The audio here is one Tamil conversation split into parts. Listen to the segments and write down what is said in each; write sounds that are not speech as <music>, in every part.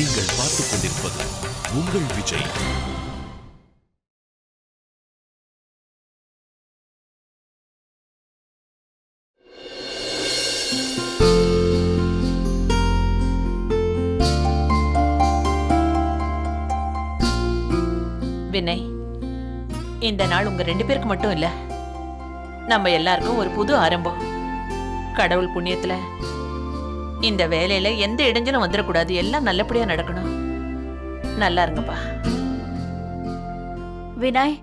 நீங்கள் பார்த்துக் கொண்டிருப்பது உங்கள் விஜய். வினய் இந்த நாள் உங்க ரெண்டு பேருக்கு மட்டும் இல்ல. நம்ம எல்லாருக்கும் ஒரு புது ஆரம்பம். கடவுள் புண்ணியத்துல இந்த வேலையில எந்த இடைஞ்சலும் வந்துடக்கூடாது. எல்லாம் நல்லபடியா நடக்கணும். நல்லா இருங்கப்பா. வினய்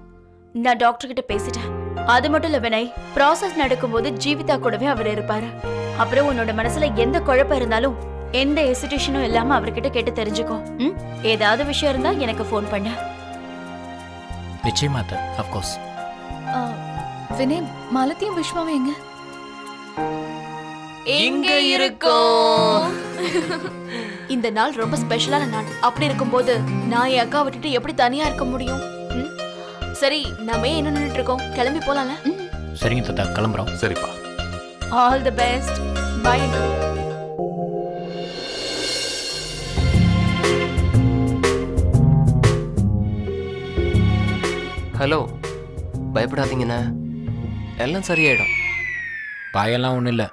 நான் டாக்டர் கிட்ட பேசிட்டேன். அது மட்டும் இல்ல வினய் ப்ராசஸ் நடக்கும்போது ஜீவிதா கூடவே அவர் இருப்பாரு. அப்புறம் உன்னோட மனசுல எந்த குழப்பம் இருந்தாலும் எந்த எசிடேஷனும் இல்லாம அவர்கிட்ட கேட்டு தெரிஞ்சுக்கோ. ம்? ஏதாவது விஷயம் இருந்தா எனக்கு ஃபோன் பண்ணு. நிச்சயமா அஃப்கோர்ஸ் வினய் மாலத்தியும் விஸ்வாவும் எங்க? எங்க இருக்கோம். இந்த நாள் ரொம்ப ஸ்பெஷலான நாள். அப்படி இருக்கும்போது நான் என் அக்கா விட்டுட்டு எப்படி தனியா இருக்க முடியும்? ம்? சரி நாம ஏன் என்ன நின்னுட்டு இருக்கோம் கிளம்பி போலாம்ல? சரிங்க தாத்தா கிளம்புறோம். சரிப்பா. All the best bye hello பயப்படாதீங்கண்ணா. எல்லாம் சரியாயிடும். பாயெல்லாம் ஒன்றும் இல்லை.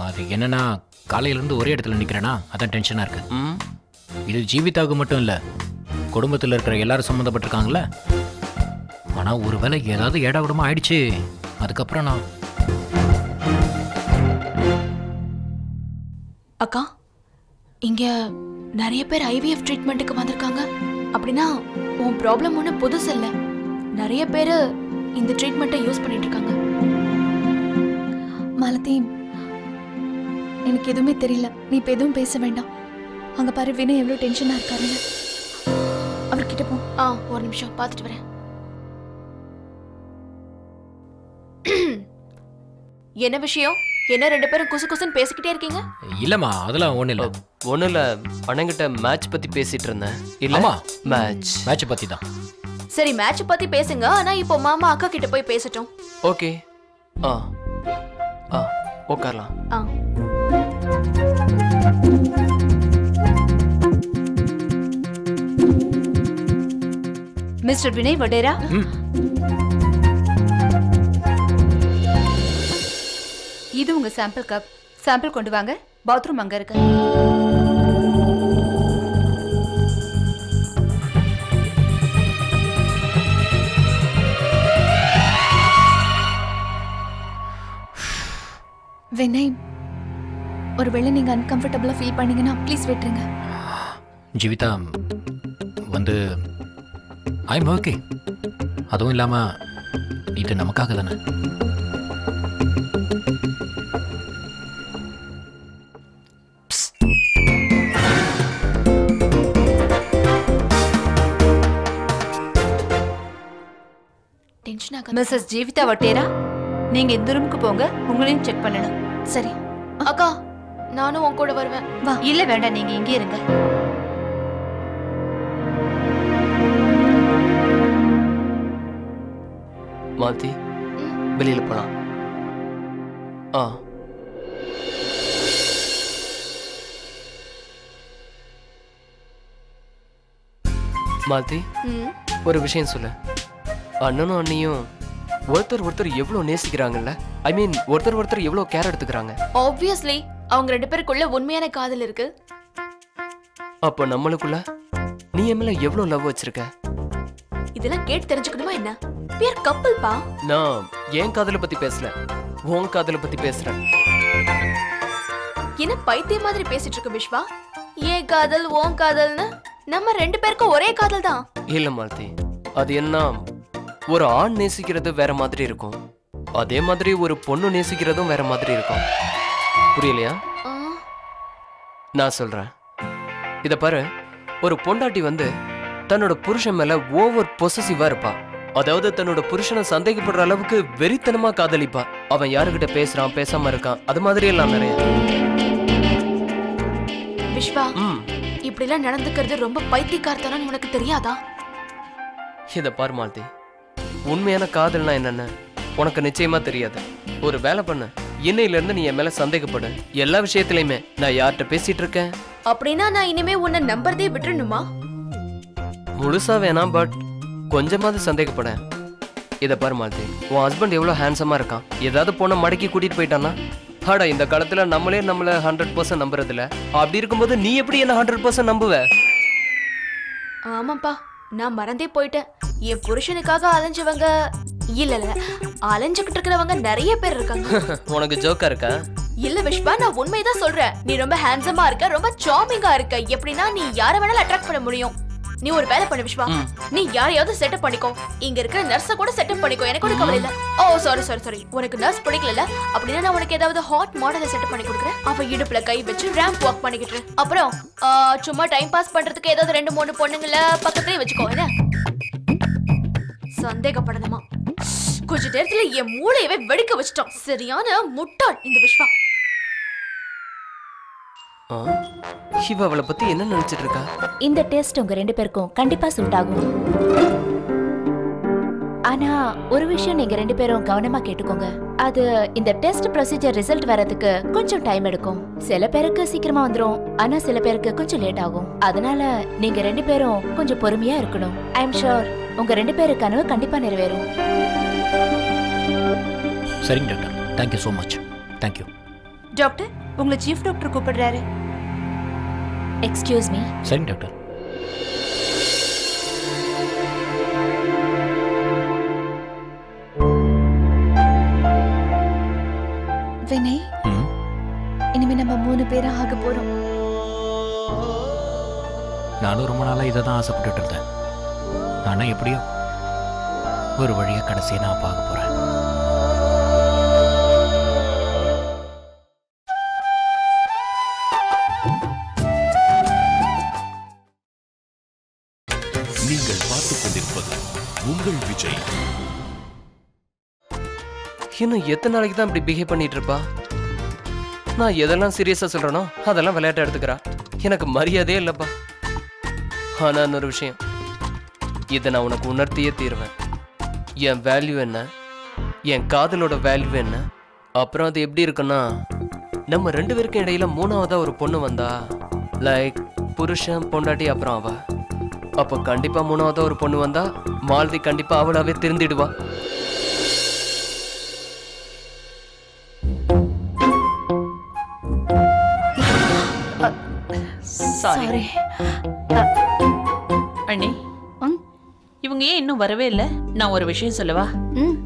அது என்னன்னா காலையிலேருந்து ஒரே இடத்துல நிற்கிறேன்னா அதான் டென்ஷனாக இருக்கு. ம். இது ஜீவிதாவுக்கு மட்டும் இல்லை குடும்பத்தில் இருக்கிற எல்லாரும் சம்மந்தப்பட்டிருக்காங்களே ஆனால் ஒருவேளை ஏதாவது ஏடாவிடமா ஆயிடுச்சு அதுக்கப்புறம் நான் அக்கா இங்க நிறைய பேர் ஐவிஎஃப் ட்ரீட்மெண்ட்டுக்கு வந்திருக்காங்க. அப்படின்னா உன் ப்ராப்ளம் ஒன்றும் புதுசு இல்லை. நிறைய பேர் இந்த ட்ரீட்மெண்ட்டை யூஸ் பண்ணிட்டு இருக்காங்க. மாலதி எனக்கு எதுவுமே தெரியல. நீ இப்ப எதுவும் பேச வேண்டாம். அங்க பாரு வினய் எவ்வளவு டென்ஷனா இருக்காருன்னு. அவர்கிட்ட போ. ஆ ஒரு நிமிஷம் பார்த்துட்டு வரேன். என்ன விஷயம்? என்ன ரெண்டு பேரும் குசு குசுன்னு பேசிக்கிட்டே இருக்கீங்க? இல்லைம்மா அதெல்லாம் ஒன்றும் இல்லை. ஒன்றும் இல்லை. அண்ணங்கிட்ட மேட்ச் பற்றி பேசிட்டு இருந்தேன். இல்லை ஆமா. மேட்ச் மேட்சை பற்றி தான். சரி மேட்ச் பத்தி பேசுங்க. ஆனா இப்போ மாமா அக்கா கிட்ட போய் பேசட்டும். ஓகே. ஆ. ஆ உட்காரலாம். ஆ. மிஸ்டர் வினய் வடேரா. இது உங்க சாம்பிள் கப் சாம்பிள் கொண்டு வாங்க. பாத்ரூம் அங்க இருக்கு. வினய் ஒருவேளை நீங்க அன்கம்ஃபர்டபுளா ஃபீல் பண்ணீங்கன்னா ப்ளீஸ் விட்டுருங்க. ஜீவிதா வந்து ஐம் ஓகே அதுவும் இல்லாமல் இது நமக்காக தானே? மிஸ்ஸஸ் ஜீவிதா வட்டேரா நீங்க இந்த ரூமுக்கு போங்க உங்களையும் செக் பண்ணணும். சரி. அக்கா நானும் உன் கூட வருவேன். வா. இல்ல வேண்டாம். நீங்க இங்கே இருங்க. மாத்தி வெளியில் போகலாம் ஆ. மாத்தி ஒரு விஷயம் சொல்லு. அண்ணனும் அண்ணியும் ஒருத்தர் ஒருத்தர் எவ்வளோ நேசிக்கிறாங்கல்ல? ஐ மீன் ஒருத்தர் ஒருத்தர் எவ்வளோ கேர் எடுத்துக்கிறாங்க? ஆப்வியஸ்லி அவங்க ரெண்டு பேருக்குள்ள உண்மையான காதல் இருக்கு? அப்போ நம்மளுக்குள்ள? நீ என் மேல எவ்வளோ லவ் வச்சிருக்க? இதெல்லாம் கேட்டு தெரிஞ்சுக்கணுமா என்ன? பேர் கப்பல் பா. நான் என் காதலை பத்தி பேசல உன் காதலை பத்தி பேசுறேன். என்ன பைத்திய மாதிரி பேசிட்டு இருக்க விஸ்வா ஏன் காதல் ஓன் காதல்னு? நம்ம ரெண்டு பேருக்கும் ஒரே காதல் தான். இல்ல மாலதி அது என்ன? ஒரு ஆண் நேசிக்கிறது வேற மாதிரி இருக்கும். அதே மாதிரி ஒரு பொண்ணு நேசிக்கிறதும் வேற மாதிரி இருக்கும். புரியலையா? நான் சொல்றேன். இத பாரு. ஒரு பொண்டாட்டி வந்து தன்னோட புருஷன் மேல ஓவர் பொசசிவா இருப்பா. அதாவது தன்னோட புருஷனை சந்தேகப்படுற அளவுக்கு வெறித்தனமா காதலிப்பா. அவன் யாருகிட்ட பேசுறான் பேசாம இருக்கான். அது மாதிரி எல்லாம் நிறைய. விஸ்வா இப்படி எல்லாம் நடந்துக்கிறது ரொம்ப பைத்தியக்காரத்தனம் உனக்கு தெரியாதா? இத பாரு மாலதி. உண்மையான காதல்னா என்னன்னு உனக்கு நிச்சயமா தெரியாது. ஒரு வேலை பண்ணு. இன்னையில இருந்து நீ என் மேல சந்தேகப்படு. எல்லா விஷயத்திலயுமே நான் யார்கிட்ட பேசிட்டு இருக்கேன்? அப்படின்னா நான் இனிமே உன்னை நம்புறதே விட்டுறணுமா? முழுசா வேணாம் பட் கொஞ்சமாவது சந்தேகப்பட. இதை பாரு மாலதி உன் ஹஸ்பண்ட் எவ்வளோ ஹேண்ட்ஸமாக இருக்கான். ஏதாவது பொண்ணை மடக்கி கூட்டிட்டு போயிட்டானா ஆடா இந்த காலத்துல நம்மளே நம்மள ஹண்ட்ரட் பர்சன்ட் நம்புறதில்ல. அப்படி இருக்கும்போது நீ எப்படி என்ன ஹண்ட்ரட் பர்சன்ட் நம்புவ? ஆமாப்பா நான் மறந்தே போயிட்டேன். என் புருஷனுக்காக அலைஞ்சவங்க இல்ல இல்ல. அலைஞ்சுக்கிட்டு இருக்கிறவங்க நிறைய பேர் இருக்காங்க. <laughs> உனக்கு ஜோக்கா இருக்கா? இல்ல விஷ்வா நான் உண்மைதான் சொல்றேன். நீ ரொம்ப ஹேண்ட்ஸமா இருக்க ரொம்ப சாமிங்கா இருக்க. எப்படின்னா நீ யார வேணாலும் அட்ராக்ட் பண்ண முடியும். நீ ஒரு வேலை பண்ணு விஷ்வா. நீ யாரையாவது செட்டப் பண்ணிக்கோ. இங்க இருக்கிற நர்ஸ கூட செட்டப் பண்ணிக்கோ. எனக்கு கூட கவலை இல்ல. ஓ சாரி சாரி சாரி உனக்கு நர்ஸ் பிடிக்கல அப்படின்னா நான் உனக்கு ஏதாவது ஹாட் மாடலை செட்டப் பண்ணி கொடுக்குறேன். அவ இடுப்புல கை வச்சு ரேம்ப் வாக் பண்ணிக்கிட்டு. அப்புறம் சும்மா டைம் பாஸ் பண்றதுக்கு ஏதாவது ரெண்டு மூணு பொண்ணுங்கள பக்கத்துலயே வச்சுக்கோ என்ன? சந்தேகப்படணுமா? கொஞ்ச நேரத்துல என் மூளையவே வெடிக்க வச்சிட்டான். சரியான முட்டாள் இந்த விஷ்வா. ஆ? இவ அவளை பத்தி என்ன நினைச்சிட்டு இருக்கா? இந்த டெஸ்ட் உங்க ரெண்டு பேருக்கும் கண்டிப்பா சூட் ஆகும். ஆனா ஒரு விஷயம் நீங்க ரெண்டு பேரும் கவனமா கேட்டுக்கோங்க. அது இந்த டெஸ்ட் ப்ரொசீஜர் ரிசல்ட் வரதுக்கு கொஞ்சம் டைம் எடுக்கும். சில பேருக்கு சீக்கிரமா வந்துரும். ஆனா சில பேருக்கு கொஞ்சம் லேட் ஆகும். அதனால நீங்க ரெண்டு பேரும் கொஞ்சம் பொறுமையா இருக்கணும். ஐ எம் ஷூர் உங்க ரெண்டு பேரு கனவு கண்டிப்பா நிறைவேறும். சரிங்க doctor. Thank you so much thank you doctor உங்களை சீஃப் டாக்டர் கூப்பிடுறாரு. எக்ஸ்கியூஸ் மீ சரிங்க டாக்டர். வினய் இனிமே நம்ம மூணு பேரும் ஆக போறோம். நானும் ரொம்ப நாளாக இதை தான் ஆசைப்பட்டுட்டு இருந்தேன். ஆனால் எப்படியோ ஒரு வழியாக கடைசியை நான் பார்க்க போகிறேன் நீங்கள் பார்த்துக் கொண்டிருப்பது உங்கள் விஜய். இன்னும் எத்தனை நாளைக்கு தான் இப்படி பிஹேவ் பண்ணிட்டு இருப்பா? நான் எதெல்லாம் சீரியஸா சொல்றேனோ அதெல்லாம் விளையாட்ட எடுத்துக்கிறா. எனக்கு மரியாதையே இல்லப்பா. ஆனா இன்னொரு விஷயம். இதை நான் உனக்கு உணர்த்தியே தீருவேன். என் வேல்யூ என்ன? என் காதலோட வேல்யூ என்ன? அப்புறம் அது எப்படி இருக்குன்னா நம்ம ரெண்டு பேருக்கும் இடையில மூணாவதா ஒரு பொண்ணு வந்தா லைக் புருஷன் பொண்டாட்டி அப்புறம் அவ. அப்போ கண்டிப்பா மூணாவதா ஒரு பொண்ணு வந்தா மாலதி கண்டிப்பா அவளாவே திருந்திடுவா. சாரி. இன்னும் வரவே இல்லை. நான் ஒரு விஷயம் சொல்லவா? ம்.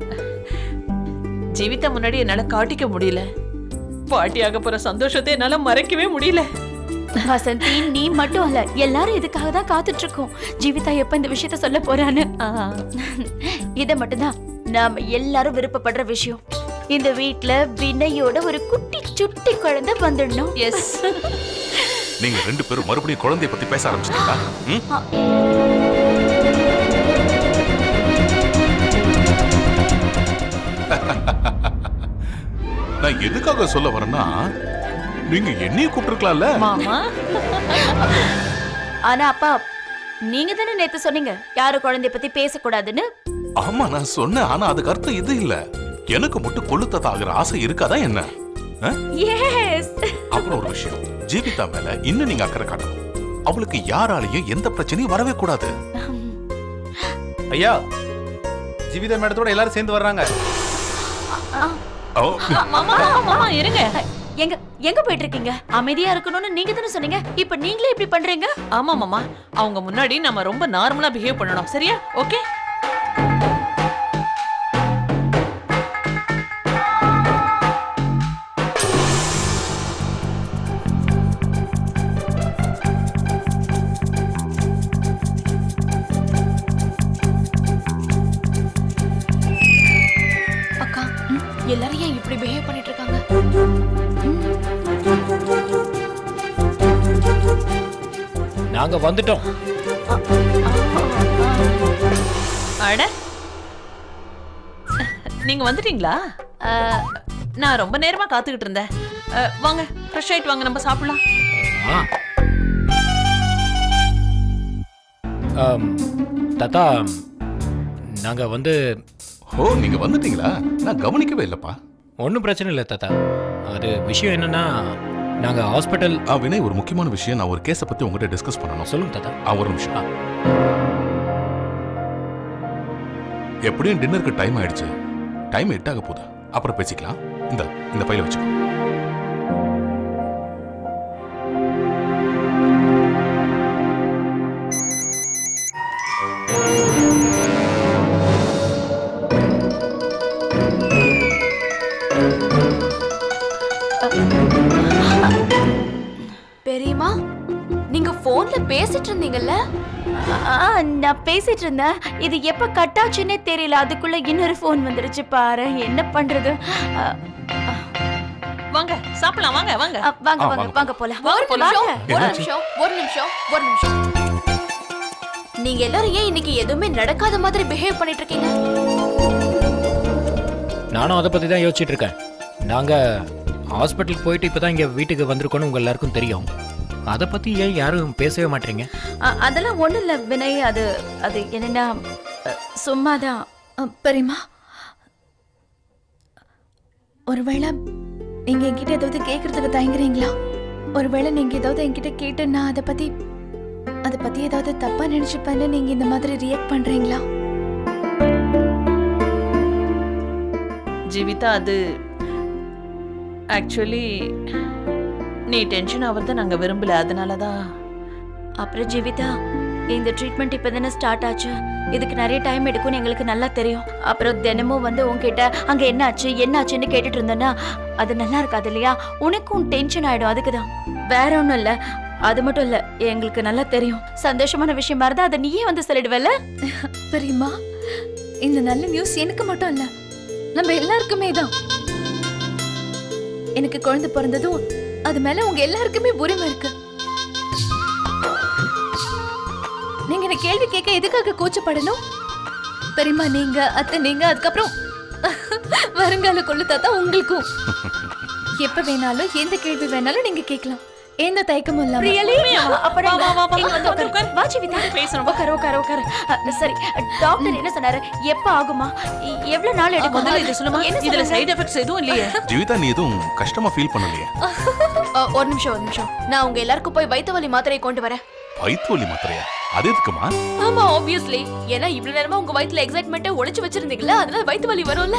ஜீவிதா முன்னாடி என்னால காட்டிக்க முடியல. பாட்டியாக போற சந்தோஷத்தை என்னால மறைக்கவே முடியல. வசந்தி நீ மட்டும் அல்ல எல்லாரும் இதுக்காக தான் காத்துட்டு இருக்கோம் ஜீவிதா எப்ப இந்த விஷயத்த சொல்ல போறான்னு? இத மட்டும்தான். நாம எல்லாரும் விருப்பப்படுற விஷயம். இந்த வீட்ல வினயோட ஒரு குட்டி சுட்டி குழந்தை வந்துடணும். எஸ் நீங்க ரெண்டு பேரும் மறுபடியும் குழந்தைய பத்தி பேச ஆரம்பிச்சிட்டீங்களா? நான் எதுக்காக சொல்ல வரேன்னா நீங்க என்னையும் கூப்பிட்டுருக்கலாம்ல. மாமா. ஆனா அப்பா நீங்க தானே நேத்து சொன்னீங்க யாரும் குழந்தைய பத்தி பேசக்கூடாதுன்னு? ஆமா நான் சொன்னேன். ஆனா அதுக்கு அர்த்தம் இது இல்ல. எனக்கு மட்டும் கொளுத்தத ஆகுற ஆசை இருக்காதா என்ன? அப்புறம் ஒரு விஷயம். ஜீவிதா மேல இன்னும் நீங்க அக்கறை காட்டணும். அவளுக்கு யாராலையும் எந்த பிரச்சனையும் வரவே கூடாது. ஐயா ஜீவிதா மேடத்தோட எல்லாரும் சேர்ந்து வர்றாங்க. மாமா மாமா இருங்க. எங்க எங்க போயிட்டு இருக்கீங்க அமைதியா இருக்கணும்னு நீங்க தானே சொன்னீங்க? இப்ப நீங்களே இப்படி பண்றீங்க? ஆமா மாமா. அவங்க முன்னாடி நம்ம ரொம்ப நார்மலா பிஹேவ் பண்ணணும். சரியா? ஓகே நாங்கள் வந்துட்டோம். அட. நீங்க வந்துட்டீங்களா? நான் ரொம்ப நேரமா காத்துக்கிட்டு இருந்தேன். வாங்க ஃப்ரெஷ் ஆயிட்டு வாங்க நம்ம சாப்பிடலாம். தாத்தா நாங்கள் வந்து ஓ நீங்க வந்துட்டீங்களா? நான் கவனிக்கவே இல்லப்பா. ஒன்றும் பிரச்சனை இல்லை தாத்தா. அது விஷயம் என்னன்னா நாங்க ஹாஸ்பிட்டல் ஆ வினய் ஒரு முக்கியமான விஷயம். நான் ஒரு கேஸை பத்தி உங்ககிட்ட டிஸ்கஸ் பண்ணணும். சொல்லுங்க தாத்தா. ஆ ஒரு நிமிஷம். எப்படியும் டின்னருக்கு டைம் ஆயிடுச்சு. டைம் எட்டாக போகுது. அப்புறம் பேசிக்கலாம். இந்த இந்த ஃபைலை வச்சுக்கோ. போன்ல பேசிட்டு இருந்தீங்கல்ல? நான் பேசிட்டு இருந்தேன். இது எப்ப கட் ஆச்சுன்னே தெரியல. அதுக்குள்ள இன்னொரு ஃபோன் வந்துருச்சு பாரு. என்ன பண்றது? வாங்க சாப்பிடலாம். வாங்க வாங்க. வாங்க வாங்க வாங்க. போலாம். ஒரு நிமிஷம் ஒரு என்னாச்சு? நிமிஷம் ஒரு நிமிஷம் ஒரு நிமிஷம். நீங்க எல்லாரும் ஏன் இன்னைக்கு எதுவுமே நடக்காத மாதிரி பிஹேவ் பண்ணிட்டு இருக்கீங்க? நானும் அதை பத்தி தான் யோசிச்சுட்டு இருக்கேன். நாங்க ஹாஸ்பிட்டலுக்கு போயிட்டு இப்பதான் இங்க வீட்டுக்கு வந்திருக்கோம்னு உங்க எல்லாருக்கும் தெரியும். அதை பத்தி ஏன் யாரும் பேசவே மாட்டீங்க? அதெல்லாம் ஒண்ணும் இல்ல வினய். அது அது என்னன்னா சும்மாதான். அ, பெரியம்மா ஒருவேளை நீங்க என்கிட்ட ஏதாவது கேட்கறதுக்கு தயங்குறீங்களா? ஒருவேளை நீங்க ஏதாவது என்கிட்ட கேட்டு நான் அதை பத்தி அதை பத்தி ஏதாவது தப்பா நினைச்சுப்பேன்னு நீங்க இந்த மாதிரி ரியாக்ட் பண்றீங்களா? ஜீவிதா அது ஆக்சுவலி நீ டென்ஷன் ஆகிறத நாங்கள் விரும்பல. அதனால தான் அப்புறம் ஜீவிதா இந்த ட்ரீட்மெண்ட் இப்பதானே ஸ்டார்ட் ஆச்சு. இதுக்கு நிறைய டைம் எடுக்கும்னு எங்களுக்கு நல்லா தெரியும். அப்புறம் தினமும் வந்து உன்கிட்ட அங்க என்ன ஆச்சு என்ன ஆச்சுன்னு கேட்டுட்டு இருந்தோன்னா அது நல்லா இருக்காது இல்லையா? உனக்கும் டென்ஷன் ஆயிடும் அதுக்கு தான் வேற ஒண்ணும் இல்ல. அது மட்டும் இல்ல எங்களுக்கு நல்லா தெரியும். சந்தோஷமான விஷயமா இருந்தா அதை நீயே வந்து சொல்லிடுவல்ல? பெரியம்மா இந்த நல்ல நியூஸ் எனக்கு மட்டும் இல்ல நம்ம எல்லாருக்குமே தான். எனக்கு குழந்தை பிறந்ததும் அது மேல உங்க எல்லாருக்குமே உரிமை இருக்கு. நீங்க என்ன கேள்வி கேட்க எதுக்காக கூச்சப்படணும்? பெரியம்மா நீங்க அத்தை நீங்க அதுக்கப்புறம் வருங்கால கொள்ளு தாத்தா உங்களுக்கும். எப்ப வேணாலும் எந்த கேள்வி வேணாலும் நீங்க கேட்கலாம். எந்த தயக்கமும் இல்லாம. அப்படி வா, வா, வா, வந்து உட்காரு. வா ஜீவிதா பேசுறோம். உட்காரு உட்காரு உட்காரு. சரி டாக்டர் என்ன சொன்னாரு? எப்ப ஆகுமா? எவ்வளவு நாள் எடுக்கும்? முதல்ல இது சொல்லுமா? இதுல? சைடு எஃபெக்ட்ஸ் எதுவும் இல்லையே. ஜீவிதா நீ எதுவும் கஷ்டமா ஃபீல் பண்ணலையே? ஒரு நிமிஷம் ஒரு நிமிஷம். நான் உங்க எல்லாருக்கும் போய் வயிற்று வலி மாத்திரையை கொண்டு வரேன். வயிற்று வலி மாத்திரையா? அது எதுக்குமா? ஆமா ஆப்வியஸ்லி ஏன்னா இவ்வளவு நேரமா உங்க வயித்துல எக்ஸைட்மெண்ட்டை ஒளிச்சு வச்சிருந்தீங்கல்ல அதனால வயிற்று வலி வரும்ல.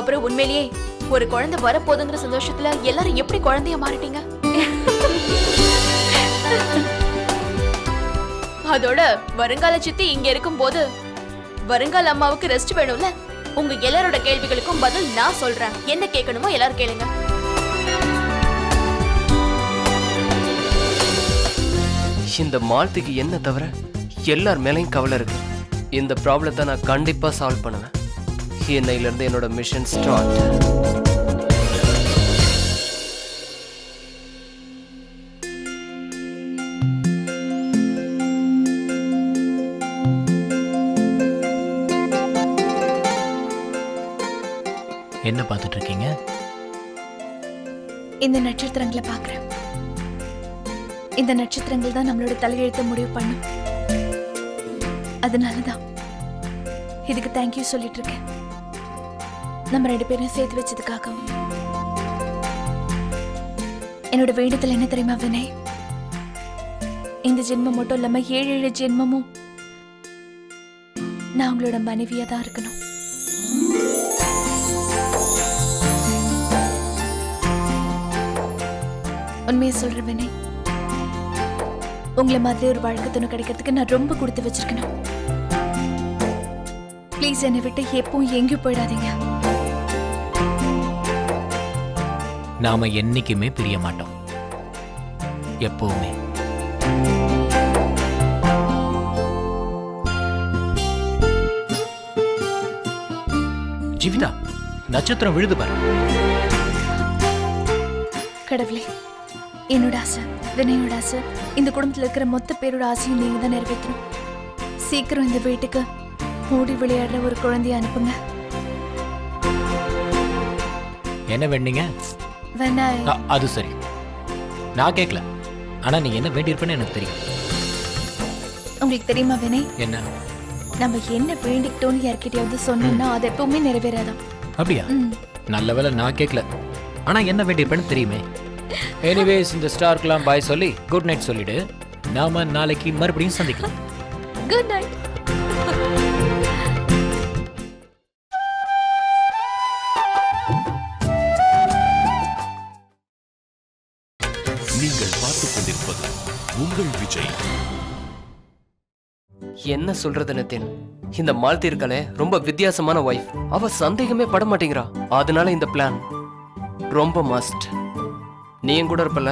அப்புறம் உண்மையிலேயே ஒரு குழந்தை வரப்போதுங்கிற சந்தோஷத்துல எல்லாரும் எப்படி குழந்தைய மாறிட்டீங்க? அதோட வருங்கால சித்தி இங்க இருக்கும்போது வருங்கால அம்மாவுக்கு ரெஸ்ட் வேணும்ல? உங்க எல்லாரோட கேள்விகளுக்கும் பதில் நான் சொல்றேன். என்ன கேட்கணுமோ எல்லாரும் கேளுங்க. இந்த மாலத்துக்கு என்ன தவிர எல்லார் மேலேயும் கவலை இருக்கு. இந்த ப்ராப்ளத்தை நான் கண்டிப்பா சால்வ் பண்ணுவேன். இன்னையிலேருந்து என்னோட மிஷன் ஸ்டார்ட் இந்த நட்சத்திரங்களை பார்க்கறேன். இந்த நட்சத்திரங்கள் தான் நம்மளோட தலையெழுத்த முடிவு பண்ணும். அதனாலதான் இதுக்கு தேங்க்யூ சொல்லிட்டு இருக்கேன். நம்ம ரெண்டு பேரும் சேர்த்து வச்சதுக்காகவும். என்னோட வேண்டுதல் என்ன தெரியுமா வினய்? இந்த ஜென்மம் மட்டும் இல்லாம ஏழு ஏழு ஜென்மமும் நான் உங்களோட மனைவியா தான் இருக்கணும். உண்மையை சொல்றேன் வினய். உங்களை மாதிரி ஒரு வாழ்க்கை துணை கிடைக்கிறதுக்கு நான் ரொம்ப கொடுத்து வச்சிருக்கணும். ப்ளீஸ் என்னை விட்டு எப்பவும் எங்கேயும் போயிடாதீங்க. நாம என்னைக்குமே பிரிய மாட்டோம். எப்பவுமே. ஜீவிதா நட்சத்திரம் விழுது பாரு. கடவுளே. என்னோட ஆசை வினயோட ஆசை இந்த குடும்பத்துல இருக்கிற மொத்த பேரோட ஆசையும் நீங்க தான் நிறைவேற்றணும். சீக்கிரம் இந்த வீட்டுக்கு ஓடி விளையாடுற ஒரு குழந்தைய அனுப்புங்க. என்ன வேண்டீங்க வேணா அ, அது சரி. நான் கேட்கல ஆனா நீ என்ன வேண்டியிருப்பேன்னு எனக்கு தெரியும். உங்களுக்கு தெரியுமா வினய்? என்ன? நம்ம என்ன வேண்டிக்கிட்டோன்னு யார்கிட்டயாவது சொன்னோம்னா அது எப்பவுமே நிறைவேறாதான் அப்படியா? நல்ல வேளை நான் கேட்கல ஆனால் என்ன வேண்டியிருப்பேன்னு தெரியுமே. எனிவேஸ் இந்த ஸ்டார்க்கெலாம் பாய் சொல்லி குட் நைட் சொல்லிடு. நாம நாளைக்கு மறுபடியும் சந்திக்கலாம். குட் நைட் நீங்கள் பார்த்துக் கொண்டிருப்பது உங்கள் விஜய். என்ன சொல்றது நிதின் இந்த மாலத்தி இருக்காளே ரொம்ப வித்தியாசமான ஒய்ஃப் அவ சந்தேகமே பட மாட்டேங்கிறா. அதனால இந்த பிளான் ரொம்ப மஸ்ட் நீ என் கூட இருப்பல.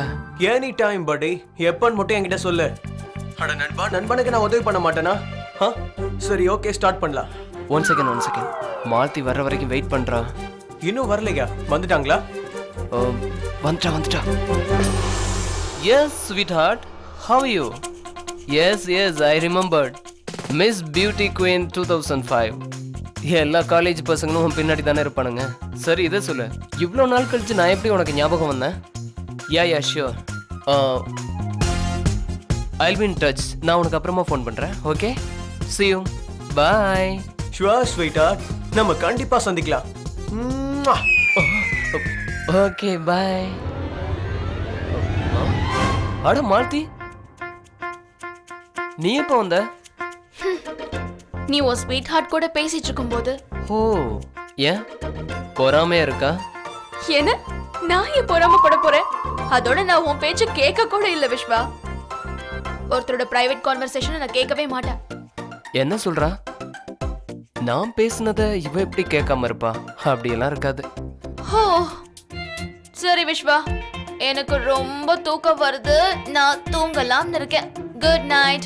எனி டைம் படி எப்பன்னு மட்டும் என்கிட்ட சொல்லு. அட நண்பா நண்பனுக்கு நான் உதவி பண்ண மாட்டேனா? சரி ஓகே ஸ்டார்ட் பண்ணலாம். One second one second Malathi வர்ற வரைக்கும் வெயிட் பண்றா. இன்னும் வரலையா? வந்துட்டாங்களா? வந்துட்டா வந்துட்டா. Yes sweetheart how you yes yes I remembered Miss beauty queen two thousand five எல்லா காலேஜ் பசங்களும் பின்னாடி தானே இருப்பானுங்க. சரி இதை சொல்லு. இவ்வளோ நாள் கழிச்சு நான் எப்படி உனக்கு ஞாபகம் வந்தேன்? Yeah yeah sure I'll be in touch நான் உனக்கு அப்புறமா ஃபோன் பண்ணுறேன் okay see you. Bye sure ஸ்வீட்டா நம்ம கண்டிப்பா சந்திக்கலாம். ஓகே பாய் அட மாலதி. நீ எப்போ வந்த? நீ உன் ஸ்வீட் ஹார்ட் கூட பேசிட்டு இருக்கும்போது. ஓ ஏன்? பொறாமையா இருக்கா? என்ன? நான் ஏன் பொறாமப்பட போறேன்? அதோட நான் உன் பேச்சு கேட்க கூட இல்ல விஸ்வா ஒருத்தரோட பிரைவேட் கான்வர்சேஷனை நான் கேட்கவே மாட்டேன். என்ன சொல்றா? நான் பேசுனத இவ எப்படி கேட்காம இருப்பா? அப்படியெல்லாம் இருக்காது. ஹோ. சரி விஸ்வா எனக்கு ரொம்ப தூக்கம் வருது. நான் தூங்கலாம்னு இருக்கேன். குட் நைட்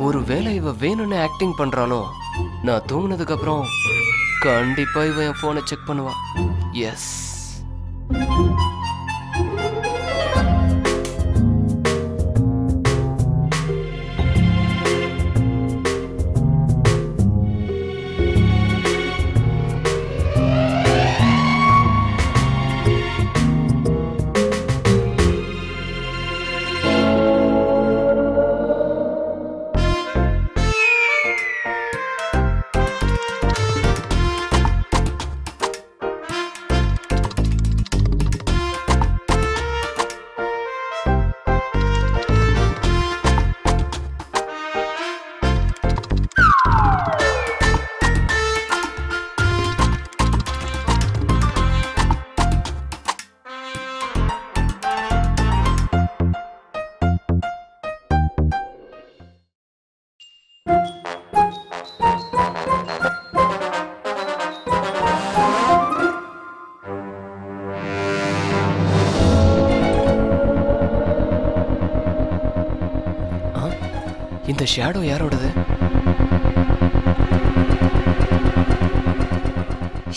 ஒருவேளை இவ வேணும்னு ஆக்டிங் பண்றாளோ? நான் தூங்குனதுக்கு அப்புறம் கண்டிப்பா இவன் என் போனை செக் பண்ணுவா எஸ் இந்த ஷேடோ யாரோடது?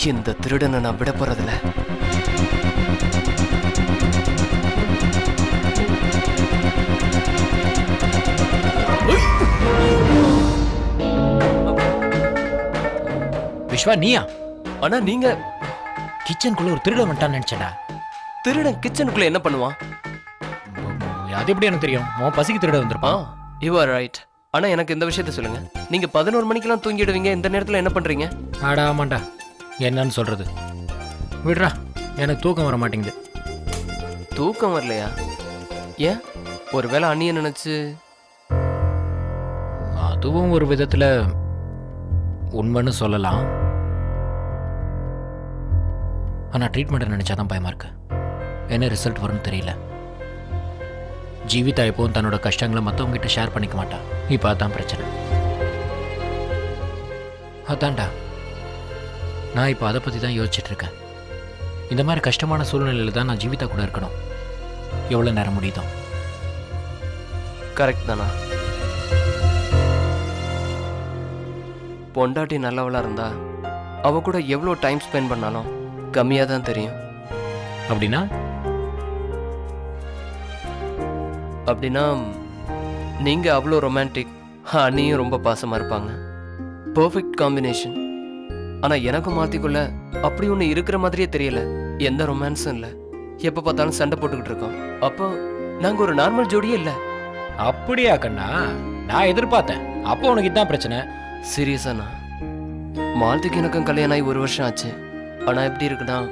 இந்த திருடனை நான் விட போறதில்ல. விஸ்வா நீயா? ஆனா நீங்க கிச்சனுக்குள்ள ஒரு திருடன் வந்துட்டான்னு நினைச்சடா திருடன் கிச்சனுக்குள்ள என்ன பண்ணுவான்? அது எப்படி எனக்கு தெரியும்? உன் பசிக்கு திருட வந்திருப்பான். யூ ஆர் ரைட் ஆனா எனக்கு இந்த விஷயத்த சொல்லுங்க. நீங்க பதினோரு மணிக்கெல்லாம் தூங்கிடுவீங்க இந்த நேரத்துல என்ன பண்றீங்க? ஆடா ஆமாண்டா. என்னன்னு சொல்றது? விடுறா எனக்கு தூக்கம் வர மாட்டேங்குது. தூக்கம் வரலையா? ஏன்? ஒருவேளை அண்ணிய நினைச்சு? அதுவும் ஒரு விதத்துல உண்மைன்னு சொல்லலாம். ஆனா ட்ரீட்மெண்ட்டை நினைச்சாதான் பயமா இருக்கு. என்ன ரிசல்ட் வரும்னு தெரியல. ஜீவிதா எப்பவும் தன்னோட கஷ்டங்களை மற்றவங்க கிட்ட ஷேர் பண்ணிக்க மாட்டா. இப்போ அதான் பிரச்சனை. அதான்டா. நான் இப்போ அதை பற்றி தான் யோசிச்சுட்டு இருக்கேன் இந்த மாதிரி கஷ்டமான சூழ்நிலையில் தான் நான் ஜீவிதா கூட இருக்கணும். எவ்வளோ நேரம் முடியுதோ. கரெக்ட் தானா? பொண்டாட்டி நல்லவளா இருந்தா அவ கூட எவ்வளோ டைம் ஸ்பெண்ட் பண்ணாலும் கம்மியாக தான் தெரியும். அப்படின்னா? அப்படின்னா நீங்க அவ்வளோ ரொமான்டிக் அண்ணியும் ரொம்ப பாசமா இருப்பாங்க. பர்ஃபெக்ட் காம்பினேஷன் ஆனா எனக்கும் மாத்திக்குள்ள அப்படி ஒன்று இருக்கிற மாதிரியே தெரியல. எந்த ரொமான்ஸும் இல்லை. எப்போ பார்த்தாலும் சண்டை போட்டுக்கிட்டு இருக்கோம். அப்போ நாங்க ஒரு நார்மல் ஜோடியே இல்லை. அப்படியா கண்ணா? நான் எதிர்பார்த்தேன். அப்போ உனக்கு இதான் பிரச்சனை. சீரியஸாண்ணா மாலதிக்கு எனக்கும் கல்யாணம் ஆகி ஒரு வருஷம் ஆச்சு. ஆனா எப்படி இருக்குன்னா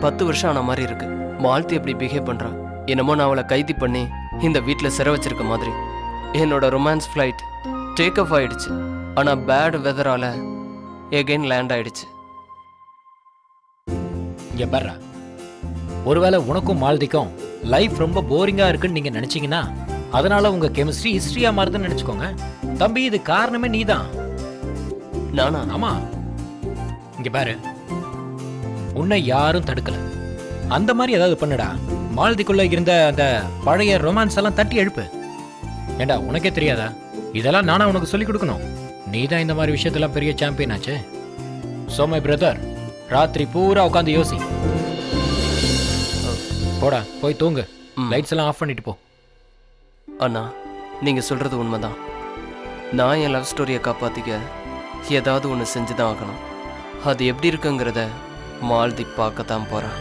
பத்து வருஷம் ஆன மாதிரி இருக்கு. மாலத்தி எப்படி பிஹேவ் பண்றா. என்னமோ நான் அவளை கைது பண்ணி இந்த வீட்டில் சிறை வச்சிருக்க மாதிரி. என்னோட ரொமான்ஸ் ஃப்ளைட் டேக் ஆஃப் ஆயிடுச்சு. ஆனா பேட் வெதரால எகைன் லேண்ட் ஆயிடுச்சு. இங்க பாருடா. ஒருவேளை உனக்கும் மாலதிக்கும் லைஃப் ரொம்ப போரிங்கா இருக்குன்னு நீங்க நினைச்சீங்கன்னா அதனால உங்க கெமிஸ்ட்ரி ஹிஸ்டரியா மாறுதுன்னு நினைச்சுக்கோங்க. தம்பி இது காரணமே நீதான். நானா? ஆமா. இங்க பாரு. உன்னை யாரும் தடுக்கல. அந்த மாதிரி ஏதாவது பண்ணுடா. மாலதிக்குள்ள இருந்த அந்த பழைய ரொமான்ஸ் எல்லாம் தட்டி எழுப்பு. ஏண்டா உனக்கே தெரியாதா? இதெல்லாம் நானா உனக்கு சொல்லி கொடுக்கணும். நீ தான் இந்த மாதிரி விஷயத்தெல்லாம் பெரிய சாம்பியன் ஆச்சு. சோ மை பிரதர் ராத்திரி பூரா உட்காந்து யோசி. போடா போய் தூங்கு. லைட்ஸ் எல்லாம் ஆஃப் பண்ணிட்டு போ. அண்ணா நீங்க சொல்றது உண்மைதான். நான் என் லவ் ஸ்டோரியை காப்பாத்திக்க ஏதாவது ஒன்று செஞ்சு தான் ஆகணும். அது எப்படி இருக்குங்கிறத மால்தி பார்க்க தான் போறேன்.